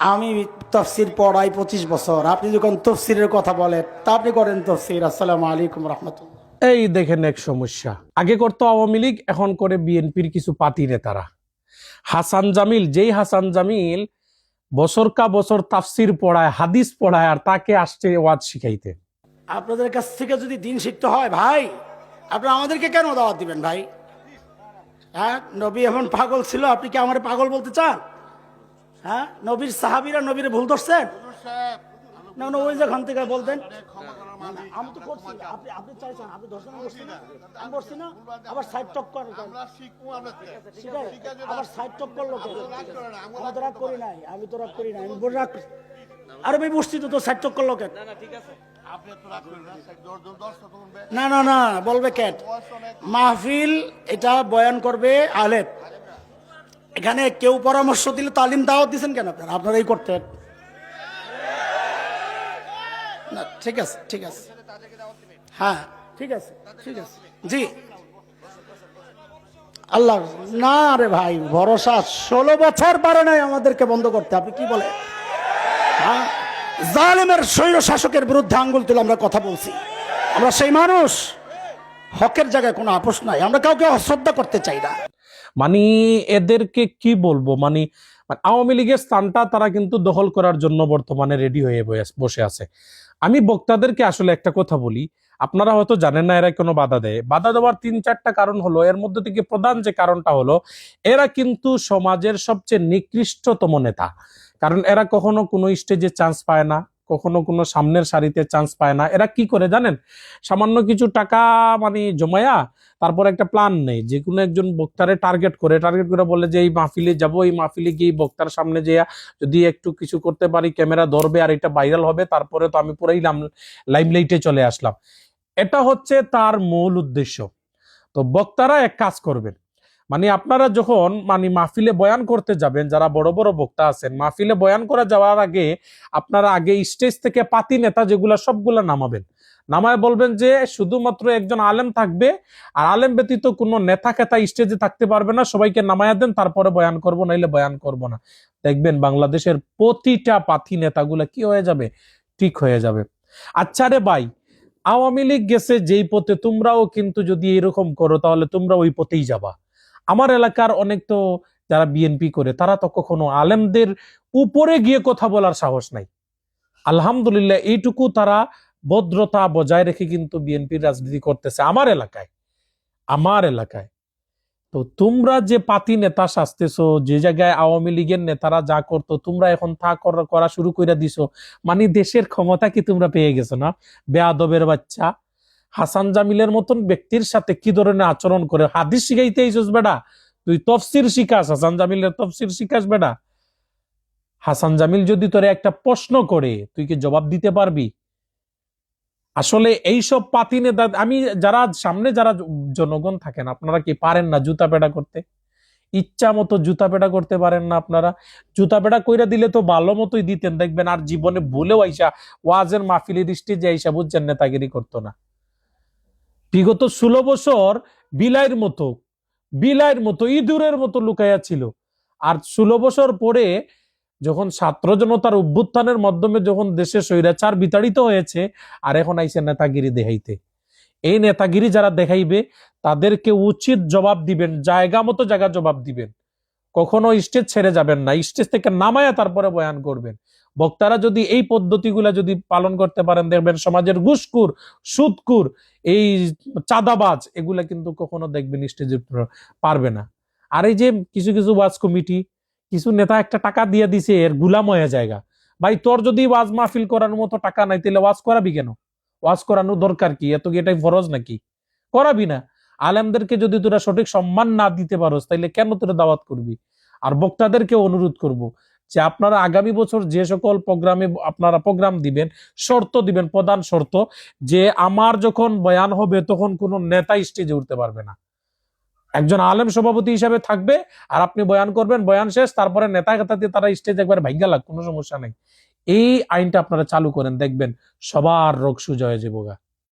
আমি তফসির পড়াই পঁচিশ বছর। আপনি যখন তফসিরের কথা বলেন তা আপনি করেন তফসির। আসসালামু আলাইকুম রহমতুল্লাহ। এই দেখেন এক সমস্যা। আগে করতো আওয়ামী লীগ এখন করে বিএনপির কিছু পাতি নেতারা। হাসান জামিল যেই হাসান জামিল বছর কা বছর তাফসির পড়ায় হাদিস পড়ায় আর তাকে আসছে ওয়াজ শিখাইতে। আপনাদের কাছ থেকে যদি দিন শিখতে হয় ভাই আপনারা আমাদেরকে কেন দাওয়াত দিবেন ভাই? হ্যাঁ নবী এমন পাগল ছিল আপনি কি আমার পাগল বলতে চান? হ্যাঁ? নবীর সাহাবিরা নবীর ভুল ধরছেন? না না ওই যেখান থেকে বলতেন। না, না, আমি তো করছি আপনি আপনি চাইছেন আপনি ধরছেন আমি করছি না। আমি করছি না। আবার সাইড টক আবার সাইড টক করল আমি তো রাগ করি নাই। আমি তো রাগ করি নাই। আমি বলে রাগ আরে ভাই বসছি তো তো সাইড টক করল কেন? না না না। বলবে ক্যাট মাহফিল এটা বয়ান করবে আলেপ এখানে কেউ পরামর্শ দিলে তালিম দাওয়াত দিচ্ছেন কেন আপনারা? আপনারাই করতেন না, ঠিক আছে ঠিক আছে। হ্যাঁ ঠিক আছে ঠিক আছে। জি। আল্লাহ, না রে ভাই, ভরসা ষোলো বছর পারে নাই আমাদেরকে বন্ধ করতে। আপনি কি বলে হ্যাঁ? জালেমের স্বৈর শাসকের বিরুদ্ধে আঙ্গুল তুলে আমরা কথা বলছি। আমরা সেই মানুষ। হকের জায়গায় কোনো আপোষ নাই। আমরা কাউকে অশ্রদ্ধা করতে চাই না। মানে এদেরকে কি বলব? মানে মানে আওয়ামী লীগের স্থানটা তারা কিন্তু দখল করার জন্য বর্তমানে রেডি হয়ে বসে আছে। আমি বক্তাদেরকে আসলে একটা কথা বলি। আপনারা হয়তো জানেন না, এরা কোনো বাধা দেয়। বাধা দেওয়ার তিন চারটা কারণ হলো, এর মধ্যে থেকে প্রধান যে কারণটা হলো, এরা কিন্তু সমাজের সবচেয়ে নিকৃষ্টতম নেতা। কারণ এরা কখনো কোনো স্টেজে চান্স পায় না। কখনো কোনো সামনের সারিতে চান্স পায় না। এরা কি করে জানেন? সামান্য কিছু টাকা মানে জমায়া তারপর একটা প্ল্যান নেই যে কোনো একজন বক্তারে টার্গেট করে। টার্গেট করে বলে যে, এই মাহফিলে যাব, এই মাহফিলে গিয়ে বক্তার সামনে যেয়া যদি একটু কিছু করতে পারি ক্যামেরা ধরবে আর এটা ভাইরাল হবে, তারপরে তো আমি পুরাই লাইমলাইটে চলে আসলাম। এটা হচ্ছে তার মূল উদ্দেশ্য। তো বক্তারা এক কাজ করবেন। মানে আপনারা যখন মানে মাহফিলে বয়ান করতে যাবেন, যারা বড় বড় বক্তা আছেন, মাহফিলে বয়ান করা যাওয়ার আগে আপনারা আগে স্টেজ থেকে পাতি নেতা যেগুলা সবগুলা নামাবেন। নামায় বলবেন যে শুধুমাত্র একজন আলেম থাকবে, আর আলেম ব্যতীত কোনো নেতা খেতা স্টেজে থাকতে পারবে না। সবাইকে নামায়া দেন, তারপরে বয়ান করব, নাইলে বয়ান করব না। দেখবেন বাংলাদেশের প্রতিটা পাথি নেতাগুলা কি হয়ে যাবে? ঠিক হয়ে যাবে। আচ্ছা রে ভাই, আওয়ামী লীগ গেছে যেই পথে তোমরাও কিন্তু যদি এরকম করো, তাহলে তোমরা ওই পথেই যাবা। আমার এলাকার অনেক তো যারা বিএনপি করে, তারা তো কখনো আলেমদের উপরে গিয়ে কথা বলার সাহস নাই। আলহামদুলিল্লাহ, এইটুকু তারা ভদ্রতা বজায় রেখে কিন্তু বিএনপির রাজনীতি করতেছে আমার এলাকায় আমার এলাকায়। তো তোমরা যে পাতি নেতা সাজতেছো, যে জায়গায় আওয়ামী লীগের নেতারা যা করতো, তোমরা এখন তা করা- শুরু করে দিছো মানে দেশের ক্ষমতা কি তোমরা পেয়ে গেছো না? বেয়াদবের বাচ্চা হাসান জামিলের মতন ব্যক্তির সাথে কি ধরনের আচরণ করে? হাদিস শিখাইতে এইছস বেটা? তুই তফসির শিখাস, হাসান জামিলের তফসির শিখাস বেটা। হাসান জামিল যদি তোরে একটা প্রশ্ন করে, তুই কি জবাব দিতে পারবি? আসলে এইসব পাতি নেতা, আমি যারা সামনে যারা জনগণ থাকেন, আপনারা কি পারেন না জুতা পেটা করতে? ইচ্ছা মতো জুতা পেটা করতে পারেন না আপনারা। জুতা পেটা কইরা দিলে তো ভালো মতোই দিতেন, দেখবেন আর জীবনে ভুলেও আইসা, ওয়াজের মাহফিলের স্টেজে আইসা বুঝছেন, নেতাগিরি করতো না। বিগত ষোলো বছর বিলাইয়ের মতো বিলাইয়ের মতো, ইঁদুরের মতো লুকাইয়া ছিল। আর ষোলো বছর পরে যখন ছাত্র জনতার অভ্যুত্থানের মাধ্যমে যখন দেশে স্বৈরাচার বিতাড়িত হয়েছে, আর এখন আইসে নেতাগিরি দেখাইতে। এই নেতাগিরি যারা দেখাইবে, তাদেরকে উচিত জবাব দিবেন, জায়গা মতো জায়গা জবাব দিবেন। কখনো স্টেজ ছেড়ে যাবেন না, স্টেজ থেকে নামায়া তারপরে বয়ান করবেন। বক্তারা যদি এই পদ্ধতিগুলা যদি পালন করতে পারেন, দেখবেন সমাজের ঘুষকুর সুদকুর এই চাঁদাবাজ, এগুলা কিন্তু কখনো দেখবেন স্টেজে পারবে না। আর এই যে কিছু কিছু ওয়াজ কমিটি, কিছু নেতা একটা টাকা দিয়ে দিছে, এর গুলাম জায়গা। ভাই, তোর যদি ওয়াজ মাহফিল করার মতো টাকা নাই, তাহলে ওয়াজ করাবি কেন? ওয়াজ করানো দরকার কি? এত কি এটাই ফরজ নাকি? করাবি না। আলেমদেরকে যদি তোরা সঠিক সম্মান না দিতে পারোস তাইলে কেন তোরা দাওয়াত করবি? আর বক্তাদেরকে অনুরোধ করব যে আপনারা আগামী বছর যে সকল প্রোগ্রামে আপনারা প্রোগ্রাম দিবেন, শর্ত দিবেন, প্রধান শর্ত, যে আমার যখন বয়ান হবে তখন কোনো নেতা স্টেজে উঠতে পারবে না। একজন আলেম সভাপতি হিসাবে থাকবে আর আপনি বয়ান করবেন, বয়ান শেষ, তারপরে নেতা কথা দিয়ে তারা স্টেজ একবার ভাগ্যা লাগ, কোনো সমস্যা নেই। এই আইনটা আপনারা চালু করেন, দেখবেন সবার রোগ সুজয় যাবগা